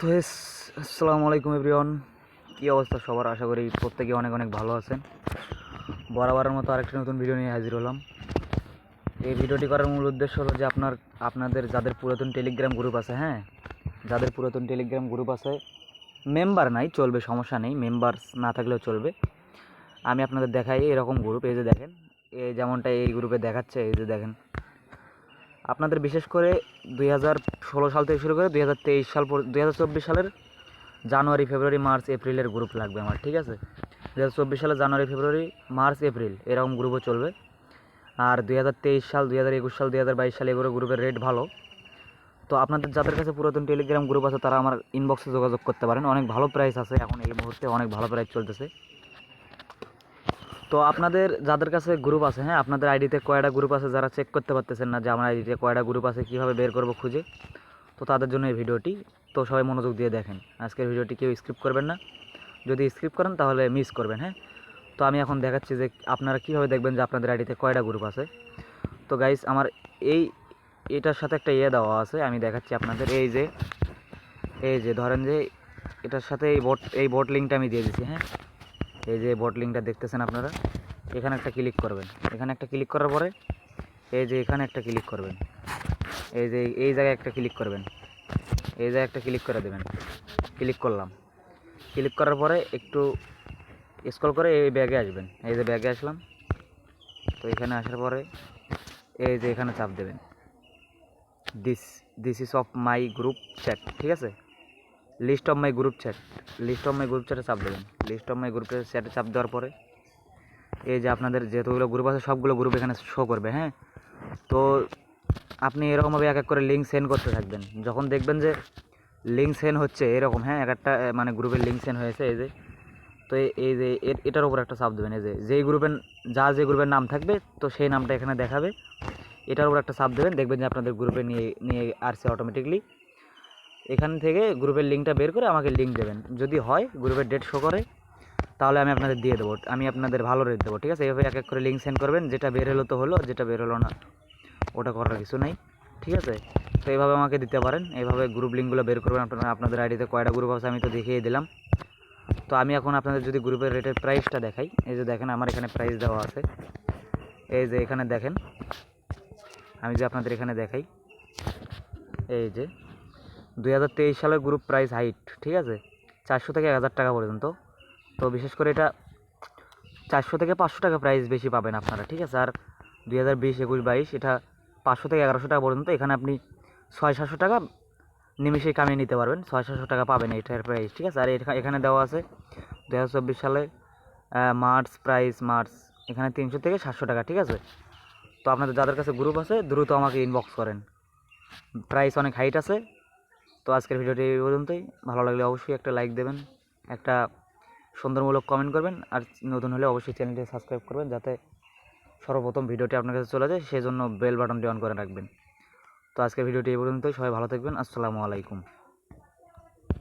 তো আসসালামু আলাইকুম এভরিওয়ান। কী অবস্থা সবার? আশা করি প্রত্যেকে অনেক অনেক ভালো আছেন। বরাবরের মতো আরেকটা নতুন ভিডিও নিয়ে হাজির হলাম। এই ভিডিওটি করার মূল উদ্দেশ্য হলো যে আপনার, আপনাদের যাদের পুরাতন টেলিগ্রাম গ্রুপ আছে হ্যাঁ? যাদের পুরাতন টেলিগ্রাম গ্রুপ আছে মেম্বার নাই, চলবে, সমস্যা নেই। মেম্বার না থাকলেও চলবে। আমি আপনাদের দেখাই এরকম গ্রুপ এই যে দেখেন, এই যেমনটা এই গ্রুপে দেখাচ্ছে, এই যে দেখেন। আপনাদের বিশেষ করে দুই হাজার ষোলো সাল থেকে শুরু করে দুই হাজার তেইশ সাল দুই হাজার চব্বিশ সালের জানুয়ারি, ফেব্রুয়ারি, মার্চ, এপ্রিলের গ্রুপ লাগবে আমার, ঠিক আছে? দু সালের জানুয়ারি, ফেব্রুয়ারি, মার্চ, এপ্রিল, এরকম গ্রুপও চলবে। আর দুই হাজার তেইশ সাল, দুই হাজার একুশ সাল, দুই হাজার বাইশ সাল এগুলো গ্রুপের রেট ভালো। তো আপনাদের যাদের কাছে পুরাতন টেলিগ্রাম গ্রুপ আছে, তারা আমার ইনবক্সে যোগাযোগ করতে পারেন। অনেক ভালো প্রাইস আছে, এখন এই মুহূর্তে অনেক ভালো প্রাইস চলতেছে। তো আপনাদের যাদের কাছে গ্রুপ আছে হ্যাঁ আপনাদের আইডিতে কয়টা গ্রুপ আছে যারা চেক করতে পারতেছেন না যে আমার আইডিতে কয়টা গ্রুপ আছে, কীভাবে বের করব খুঁজে, তো তাদের জন্য এই ভিডিওটি। তো সবাই মনোযোগ দিয়ে দেখেন, আজকের ভিডিওটি কেউ স্ক্রিপ্ট করবেন না। যদি স্ক্রিপ্ট করেন তাহলে মিস করবেন হ্যাঁ। তো আমি এখন দেখাচ্ছি যে আপনারা কীভাবে দেখবেন যে আপনাদের আইডিতে কয়টা গ্রুপ আছে। তো গাইস আমার এই, এটার সাথে একটা ইয়ে দেওয়া আছে, আমি দেখাচ্ছি আপনাদের। এই যে এই যে, ধরেন যে, এটার সাথে এই বোট এই বোট লিঙ্কটা আমি দিয়ে দিচ্ছি হ্যাঁ। এই যে বোট লিঙ্কটা দেখতেছেন আপনারা, এখানে একটা ক্লিক করবেন। এখানে একটা ক্লিক করার পরে, এই যে এখানে একটা ক্লিক করবেন। এই যে এই জায়গায় একটা ক্লিক করবেন। এই জায়গায় একটা ক্লিক করে দেবেন। ক্লিক করলাম। ক্লিক করার পরে একটু স্ক্রল করে এই ব্যাগে আসবেন। এই যে ব্যাগে আসলাম। তো এখানে আসার পরে, এই যে এখানে চাপ দেবেন। This this is of my group chat ঠিক আছে? List of my group chat list of my group চ্যাটে চাপ দেবেন। লিস্ট অফ মাই গ্রুপ চ্যাটে চাপ দেওয়ার পরে, এই যে আপনাদের যেতগুলো গ্রুপ আছে, সবগুলো গ্রুপ এখানে শো করবে হ্যাঁ? তো আপনি এরকমভাবে এক এক করে লিঙ্ক সেন্ড করতে থাকবেন। যখন দেখবেন যে লিঙ্ক সেন্ড হচ্ছে এরকম হ্যাঁ? এক একটা মানে গ্রুপের লিঙ্ক সেন্ড হয়েছে, এই যে। তো এই যে এটার উপর একটা চাপ দেবেন, এই যে। যেই গ্রুপের যা যে গ্রুপের নাম থাকবে, তো সেই নামটা এখানে দেখাবে। এটার উপর একটা চাপ দেবেন, দেখবেন যে আপনাদের গ্রুপে নিয়ে নিয়ে আসছে অটোমেটিকলি এখান থেকে গ্রুপের লিঙ্কটা বের করে আমাকে লিঙ্ক দেবেন। যদি হয়, গ্রুপের ডেট শো করে, তাহলে আমি আপনাদের দিয়ে দেবো। আমি আপনাদের ভালো রেট দেবো, ঠিক আছে? এইভাবে এক এক করে লিঙ্ক সেন্ড করবেন, যেটা বের হলো তো হলো, যেটা বের হলো না, ওটা করার কিছু নাই, ঠিক আছে? তো এইভাবে আমাকে দিতে পারেন এইভাবে গ্রুপ লিঙ্কগুলো বের করবেন, আপনারা, আপনাদের আইডিতে কয়টা গ্রুপ আছে আমি তো দেখিয়ে দিলাম। তো আমি এখন আপনাদের যদি গ্রুপের রেটের প্রাইসটা দেখাই, এই যে দেখেন আমার এখানে প্রাইস দেওয়া আছে। এই যে এখানে দেখেন, আমি যে আপনাদের এখানে দেখাই, এই যে দুই হাজার তেইশ সালের গ্রুপ প্রাইস হাইট ঠিক আছে? চারশো থেকে এক হাজার টাকা পর্যন্ত। তো বিশেষ করে এটা চারশো থেকে পাঁচশো টাকা প্রাইস বেশি পাবেন আপনারা, ঠিক আছে? আর দুই হাজার বিশ, একুশ, বাইশ, এটা পাঁচশো থেকে এগারোশো টাকা পর্যন্ত। এখানে আপনি ছয়, সাতশো টাকা নিমিশেই কামিয়ে নিতে পারবেন। ছয়, সাতশো টাকা পাবেন এটার প্রাইস ঠিক আছে? আর এখা- এখানে দেওয়া আছে দু হাজার চব্বিশ সালে মার্চ প্রাইস মার্চ এখানে তিনশো থেকে সাতশো টাকা, ঠিক আছে? তো আপনাদের যাদের কাছে গ্রুপ আছে, দ্রুত আমাকে ইনবক্স করেন। প্রাইস অনেক হাইট আছে। তো আজকের ভিডিওটি এই পর্যন্তই। ভালো লাগলে অবশ্যই একটা লাইক দেবেন, একটা সুন্দরমূলক কমেন্ট করবেন, আর নতুন হলে অবশ্যই চ্যানেলটি সাবস্ক্রাইব করবেন যাতে সর্বপ্রথম ভিডিওটি আপনার কাছে চলে যায় সেই জন্য বেল বাটনটি অন করে রাখবেন। তো আজকের ভিডিওটি এই পর্যন্তই, সবাই ভালো থাকবেন, আসসালামু আলাইকুম।